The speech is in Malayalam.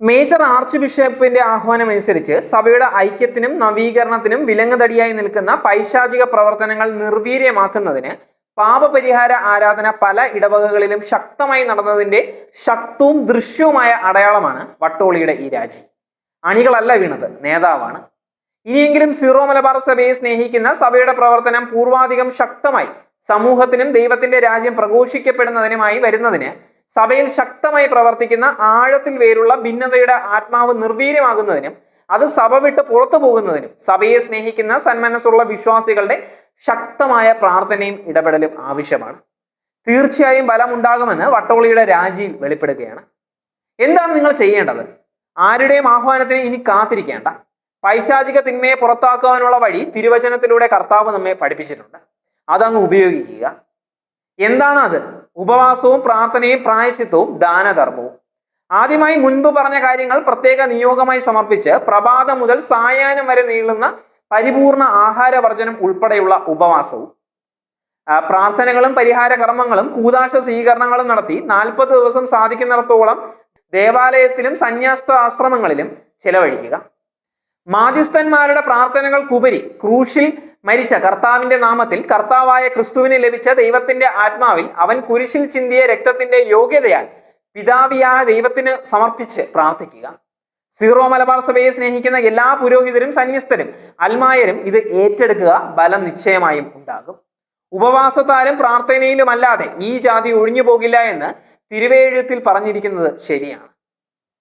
മേജർ ആർച്ച് ബിഷപ്പിന്റെ ആഹ്വാനം അനുസരിച്ച് സഭയുടെ ഐക്യത്തിനും നവീകരണത്തിനും വിലങ്ങുതടിയായി നിൽക്കുന്ന പൈശാചിക പ്രവർത്തനങ്ങൾ നിർവീര്യമാക്കുന്നതിന് പാപപരിഹാര ആരാധന പല ഇടവകകളിലും ശക്തമായി നടന്നതിന്റെ ശക്തവും ദൃശ്യവുമായ അടയാളമാണ് വട്ടോളിയുടെ ഈ രാജി. അണികളല്ല വീണത് നേതാവാണ്. ഇനിയെങ്കിലും സിറോ മലബാർ സഭയെ സ്നേഹിക്കുന്ന സഭയുടെ പ്രവർത്തനം പൂർവാധികം ശക്തമായി സമൂഹത്തിനും ദൈവത്തിന്റെ രാജ്യം പ്രഘോഷിക്കപ്പെടുന്നതിനുമായി വരുന്നതിന് സഭയിൽ ശക്തമായി പ്രവർത്തിക്കുന്ന ആഴത്തിൽ വേരുള്ള ഭിന്നതയുടെ ആത്മാവ് നിർവീര്യമാകുന്നതിനും അത് സഭ വിട്ട് പുറത്തു പോകുന്നതിനും സഭയെ സ്നേഹിക്കുന്ന സന്മനസ്സുള്ള വിശ്വാസികളുടെ ശക്തമായ പ്രാർത്ഥനയും ഇടപെടലും ആവശ്യമാണ്. തീർച്ചയായും ബലമുണ്ടാകുമെന്ന് വട്ടോളിയുടെ രാജിയിൽ വെളിപ്പെടുകയാണ്. എന്താണ് നിങ്ങൾ ചെയ്യേണ്ടത്? ആരുടെയും ആഹ്വാനത്തിന് ഇനി കാത്തിരിക്കേണ്ട. പൈശാചിക തിന്മയെ പുറത്താക്കുവാനുള്ള വഴി തിരുവചനത്തിലൂടെ കർത്താവ് നമ്മെ പഠിപ്പിച്ചിട്ടുണ്ട്. അതങ്ങ് ഉപയോഗിക്കുക. എന്താണ് അത് ഉപവാസവും പ്രാർത്ഥനയും പ്രായച്ചിത്തവും ദാനധർമ്മവും. ആദ്യമായി മുൻപ് പറഞ്ഞ കാര്യങ്ങൾ പ്രത്യേക നിയോഗമായി സമർപ്പിച്ച് പ്രഭാതം മുതൽ സായാഹ്നം വരെ നീളുന്ന പരിപൂർണ ആഹാരവർജനം ഉൾപ്പെടെയുള്ള ഉപവാസവും പ്രാർത്ഥനകളും പരിഹാര കർമ്മങ്ങളും കൂതാശ സ്വീകരണങ്ങളും നടത്തി നാൽപ്പത് ദിവസം സാധിക്കുന്നിടത്തോളം ദേവാലയത്തിലും സന്യാസ്ത ആശ്രമങ്ങളിലും ചെലവഴിക്കുക. മാധ്യസ്ഥന്മാരുടെ പ്രാർത്ഥനകൾക്കുപരി ക്രൂശിൽ മരിച്ച കർത്താവിന്റെ നാമത്തിൽ കർത്താവായ ക്രിസ്തുവിന് ലഭിച്ച ദൈവത്തിന്റെ ആത്മാവിൽ അവൻ കുരിശിൽ ചിന്തിയ രക്തത്തിന്റെ യോഗ്യതയാൽ പിതാവിയായ ദൈവത്തിന് സമർപ്പിച്ച് പ്രാർത്ഥിക്കുക. സീറോ മലബാർ സഭയെ സ്നേഹിക്കുന്ന എല്ലാ പുരോഹിതരും സന്യസ്തരും അൽമായരും ഇത് ഏറ്റെടുക്കുക ബലം നിശ്ചയമായും ഉണ്ടാകും. ഉപവാസത്താലും പ്രാർത്ഥനയിലുമല്ലാതെ ഈ ജാതി ഒഴിഞ്ഞു പോകില്ല എന്ന് തിരുവേഴുത്തിൽ പറഞ്ഞിരിക്കുന്നത് ശരിയാണ്.